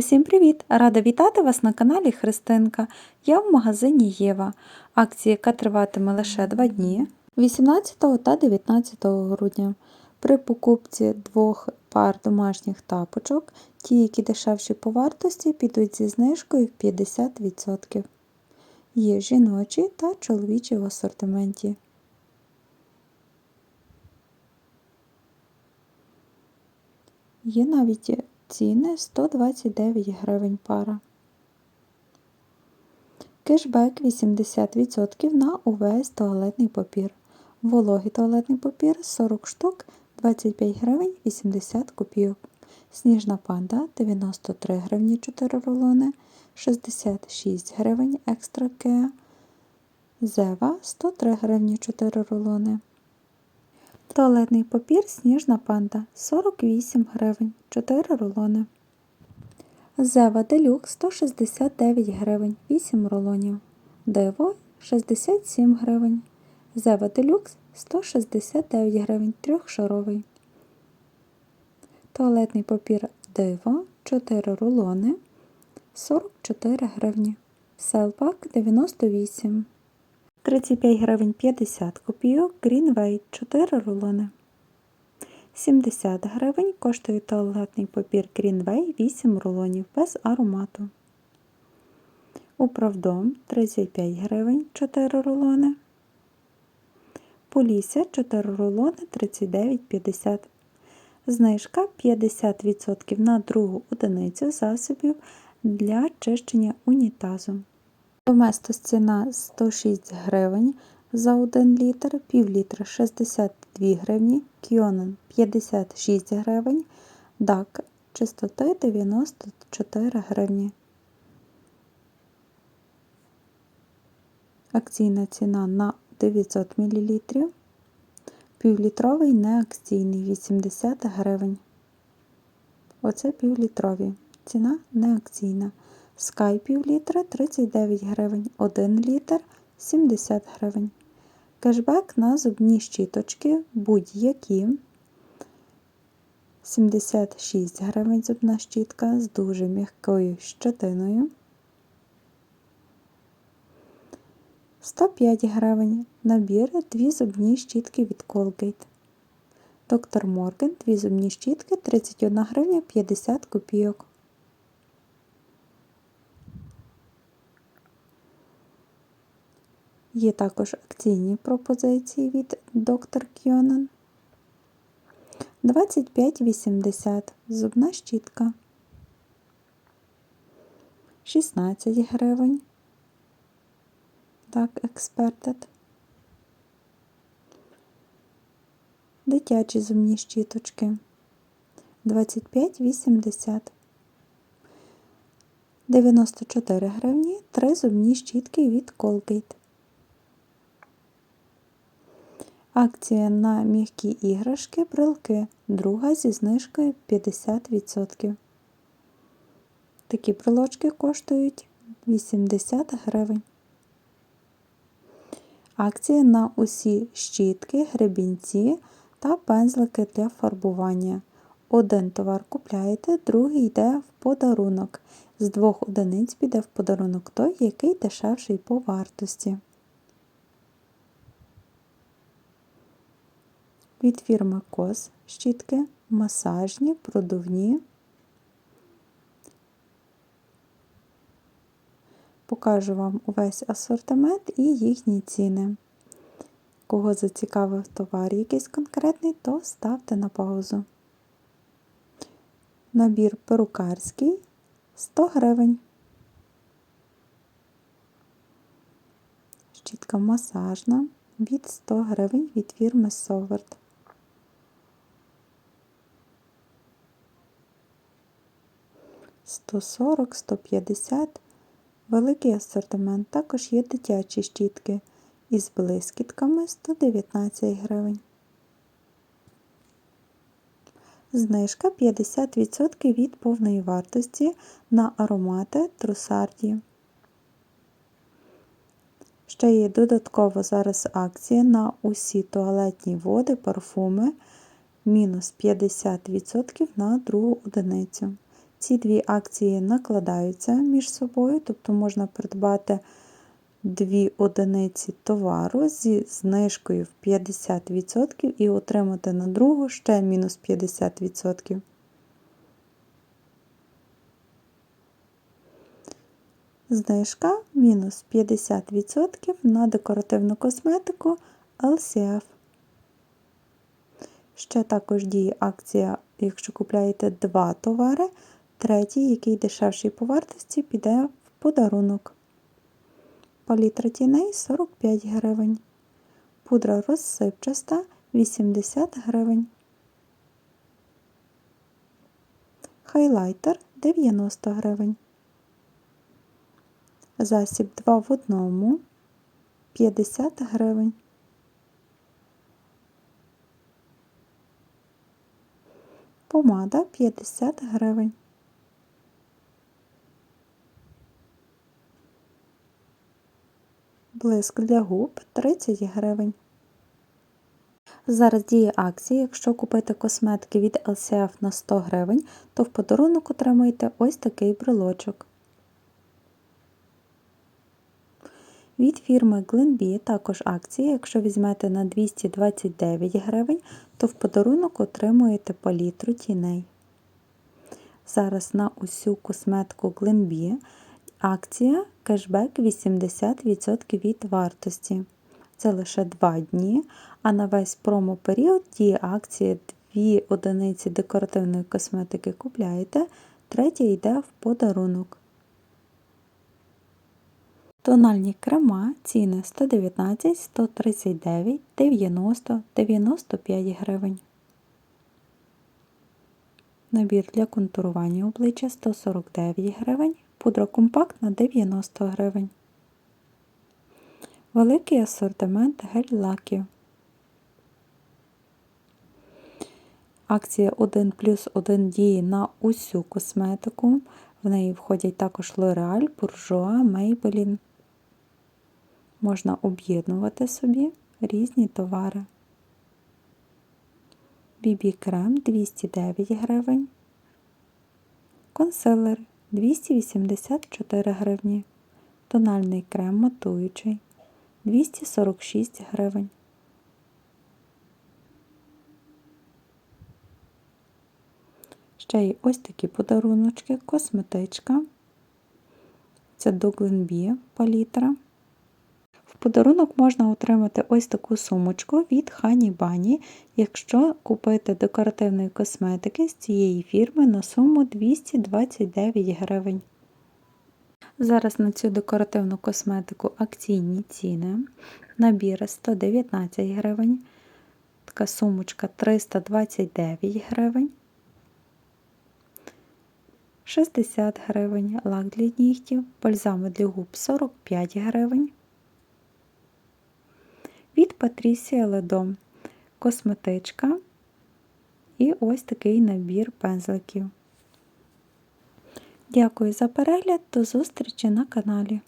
Усім привіт! Рада вітати вас на каналі Христинка. Я в магазині Єва. Акція, яка триватиме лише 2 дні 18 та 19 грудня. При покупці двох пар домашніх тапочок, ті, які дешевші по вартості, підуть зі знижкою в 50%. Є жіночі та чоловічі в асортименті. Є навіть ціни 129 гривень пара. Кешбек 80% на увесь туалетний папір. Вологий туалетний папір 40 штук 25 гривень 80 копійок. Сніжна панда 93 гривні 4 рулони, 66 гривень екстра кеа. Зева 103 гривні 4 рулони. Туалетний папір Сніжна панда 48 гривень 4 рулони. Зева Делюкс 169 гривень 8 рулонів. Диво 67 гривень. Зева Делюкс 169 гривень 3-шаровий. Туалетний папір Диво 4 рулони 44 гривні. Селпак 98 35 гривень 50 копійок, Greenway 4 рулони. 70 гривень коштує туалетний папір Greenway 8 рулонів без аромату. Управдом 35 гривень 4 рулони. Полісся 4 рулони 39,50. Знижка 50% на другу одиницю засобів для чищення унітазу. Доместос ціна 106 гривень за 1 літр, пів літра 62 гривні, Кіонен 56 гривень, дак чистоти 94 гривні. Акційна ціна на 900 мл, півлітровий неакційний 80 гривень. Оце півлітрові. Ціна неакційна. Sky пів літра 39 гривень, 1 літр 70 гривень. Кешбек на зубні щіточки будь-які. 76 гривень зубна щітка з дуже м'якою щетиною. 105 гривень набір дві зубні щітки від Colgate. Доктор Морген дві зубні щітки 31 гривня 50 копійок. Є також акційні пропозиції від Dr. Kionan. 25,80 зубна щітка. 16 гривень. Так, експертед. Дитячі зубні щіточки. 25,80. 94 гривні. 3 зубні щітки від Colgate. Акція на м'які іграшки брелки. Друга зі знижкою 50%. Такі брелочки коштують 80 гривень. Акція на усі щітки, гребінці та пензлики для фарбування. Один товар купляєте, другий йде в подарунок. З двох одиниць піде в подарунок той, який дешевший по вартості. Від фірми Кос щітки, масажні, продувні. Покажу вам увесь асортимент і їхні ціни. Кого зацікавив товар якийсь конкретний, то ставте на паузу. Набір перукарський 100 гривень. Щітка масажна від 100 гривень від фірми Соверт. 140, 150, великий асортимент. Також є дитячі щітки із блискітками 119 гривень. Знижка 50% від повної вартості на аромати трусарді. Ще є додатково зараз акція на усі туалетні води, парфуми мінус 50% на другу одиницю. Ці дві акції накладаються між собою, тобто можна придбати дві одиниці товару зі знижкою в 50% і отримати на другу ще мінус 50%. Знижка мінус 50% на декоративну косметику LCF. Ще також діє акція, якщо купляєте два товари, третій, який дешевший по вартості, піде в подарунок. Палітра тіней 45 гривень. Пудра розсипчаста 80 гривень. Хайлайтер 90 гривень. Засіб 2 в одному 50 гривень. Помада 50 гривень. Блиск для губ 30 гривень. Зараз діє акція. Якщо купити косметики від LCF на 100 гривень, то в подарунок отримаєте ось такий брелочок. Від фірми Glenbee також акція. Якщо візьмете на 229 гривень, то в подарунок отримуєте палітру тіней. Зараз на усю косметику Glenbee акція кешбек 80% від вартості. Це лише 2 дні, а на весь промо-період діє акція 2 одиниці декоративної косметики купляєте, третя йде в подарунок. Тональні крема ціни 119, 139, 90, 95 гривень. Набір для контурування обличчя 149 гривень, пудра компактна 90 гривень. Великий асортимент гель-лаків. Акція 1 плюс 1 діє на усю косметику. В неї входять також L'Oreal, Bourjois, Maybelline. Можна об'єднувати собі різні товари. BB крем 209 гривень. Консилер 284 гривні. Тональний крем матуючий 246 гривень. Ще є ось такі подаруночки, косметичка. Це до Glenbee палітра. Подарунок можна отримати ось таку сумочку від Honey Bunny, якщо купити декоративної косметики з цієї фірми на суму 229 гривень. Зараз на цю декоративну косметику акційні ціни. Набір 119 гривень, така сумочка 329 гривень. 60 гривень, лак для нігтів, бальзами для губ 45 гривень. Від Патрісія Ледом косметичка і ось такий набір пензликів. Дякую за перегляд, до зустрічі на каналі.